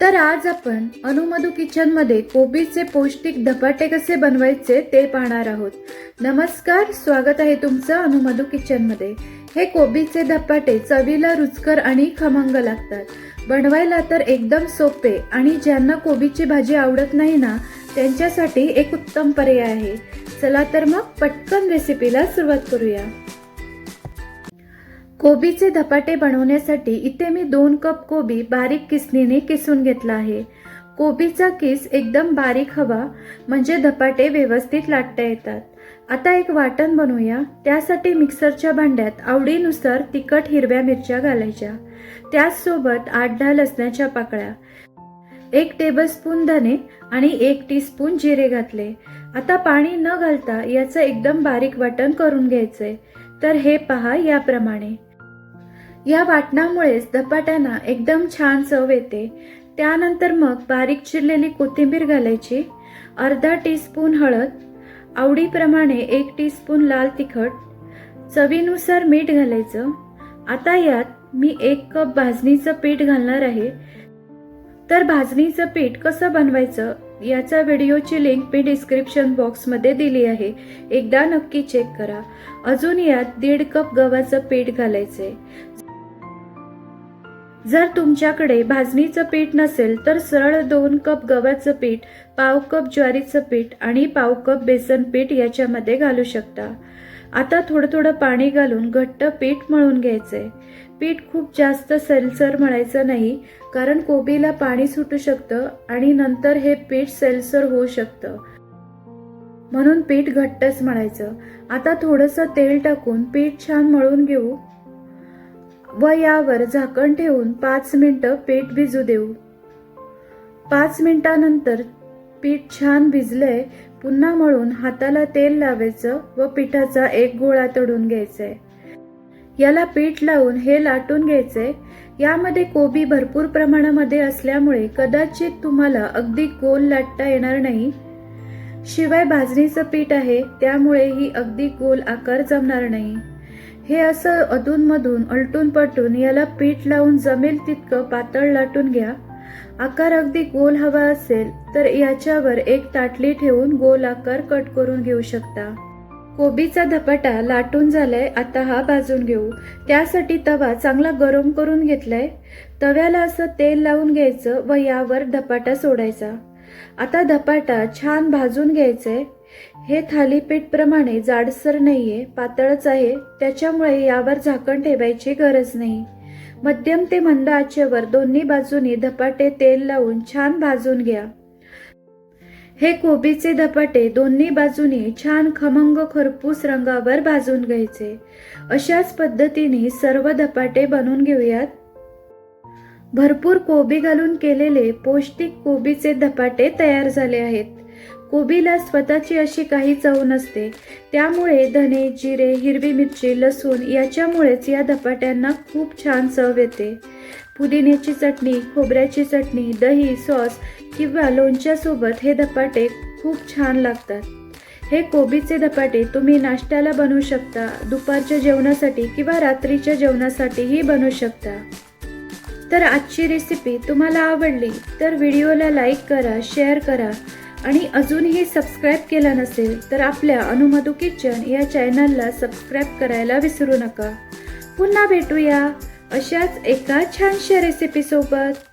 तर आज आपण अनुमधू किचनमध्ये कोबीचे पौष्टिक धपाटे कसे बनवायचे ते पाहणार आहोत. नमस्कार स्वागत आहे तुमचं अनुमधू किचनमध्ये. हे कोबीचे धपाटे चवीला रुचकर आणि खमंग लागतात. बनवायला तर एकदम सोपे आणि ज्यांना कोबीची भाजी आवडत नाही ना त्यांच्यासाठी एक उत्तम पर्याय आहे. चला तर मग पटकन रेसिपीला सुरुवात करूया. कोबीचे धपाटे बनवण्यासाठी इथे मी दोन कप कोबी बारीक किसणीने किसून घेतला आहे. कोबीचा किस एकदम बारीक हवा म्हणजे धपाटे व्यवस्थित लाटता येतात. आता एक वाटण बनवूया. त्यासाठी मिक्सरच्या भांड्यात आवडीनुसार तिखट हिरव्या मिरच्या घालायच्या. त्याचसोबत आठ दहा लसणाच्या पाकळ्या एक टेबलस्पून धने आणि एक टीस्पून जिरे घातले. आता पाणी न घालता याचं एकदम बारीक वाटण करून घ्यायचंय. तर हे पहा याप्रमाणे. या वाटणामुळेच धपाट्यांना एकदम छान चव येते. त्यानंतर मग बारीक चिरलेली कोथिंबीर घालायची अर्धा टीस्पून हळद आवडीप्रमाणे एक टीस्पून लाल तिखट चवीनुसार मीठ घालायचं. आता यात मी एक कप भाजणीचं पीठ घालणार आहे. तर भाजणीचं पीठ कसं बनवायचं याचा व्हिडिओची लिंक मी डिस्क्रिप्शन बॉक्समध्ये दिली आहे. एकदा नक्की चेक करा. अजून यात दीड कप गव्हाचं पीठ घालायचंय. जर तुमच्याकडे भाजणीचं पीठ नसेल तर सरळ दोन कप गव्हाचं पीठ पाव कप ज्वारीचं पीठ आणि पाव कप बेसन पीठ याच्यामध्ये घालू शकता. आता थोडं थोडं पाणी घालून घट्ट पीठ मळून घ्यायचंय. पीठ खूप जास्त सेलसर मळायचं नाही कारण कोबीला पाणी सुटू शकतं आणि नंतर हे पीठ सेलसर होऊ शकतं. म्हणून पीठ घट्टच मळायचं. आता थोडंसं तेल टाकून पीठ छान मळून घेऊ. व यावर झाकण ठेवून पाच मिनटं पीठ भिजू देऊ. पाच मिनिटानंतर पीठ छान भिजलंय पुन्हा मळून हाताला तेल लावायचं व पिठाचा एक गोळा तळून घ्यायचाय. याला पीठ लावून हे लाटून घ्यायचे यामध्ये कोबी भरपूर प्रमाणामध्ये असल्यामुळे कदाचित तुम्हाला अगदी गोल लाटता येणार नाही. शिवाय भाजणीचं पीठ आहे त्यामुळे ही अगदी गोल आकार जमणार नाही. हे असं अधूनमधून अलटून पलटून याला पीठ लावून जमेल तितकं पातळ लाटून घ्या. आकार अगदी गोल हवा असेल तर याच्यावर एक ताटली ठेवून गोल आकार कट करून घेऊ शकता. कोबीचा धपाटा लाटून झालाय आता हा भाजून घेऊ. त्यासाठी तवा चांगला गरम करून घेतलाय. तव्याला असं तेल लावून घ्यायचं व यावर धपाटा सोडायचा. आता धपाटा छान भाजून घ्यायचंय. हे थालीपीठ प्रमाणे जाडसर नाहीये पातळच आहे त्याच्यामुळे यावर झाकण ठेवायची गरज नाही. मध्यम ते मंद आचेवर दोन्ही बाजूनी धपाटे तेल लावून छान भाजून घ्या. हे कोबीचे धपाटे दोन्ही बाजूनी छान खमंग खरपूस रंगावर भाजून घ्यायचे. अशाच पद्धतीने सर्व धपाटे बनवून घेऊयात. भरपूर कोबी घालून केलेले पौष्टिक कोबीचे धपाटे तयार झाले आहेत. कोबीला स्वतःची अशी काही चव नसते. त्यामुळे धने जिरे हिरवी मिरची लसूण याच्यामुळेच या धपाट्यांना खूप छान चव येते. पुदिन्याची चटणी खोबऱ्याची चटणी दही सॉस किंवा लोणच्यासोबत हे धपाटे खूप छान लागतात. हे कोबीचे धपाटे तुम्ही नाश्त्याला बनवू शकता दुपारच्या जेवणासाठी किंवा रात्रीच्या जेवणासाठीही बनवू शकता. तर आजची रेसिपी तुम्हाला आवडली तर व्हिडिओला लाईक करा शेअर करा आणि अजूनही सबस्क्राईब केला नसेल तर आपल्या अनुमधू किचन या चॅनलला सबस्क्राईब करायला विसरू नका. पुन्हा भेटूया अशाच एका छानशा रेसिपीसोबत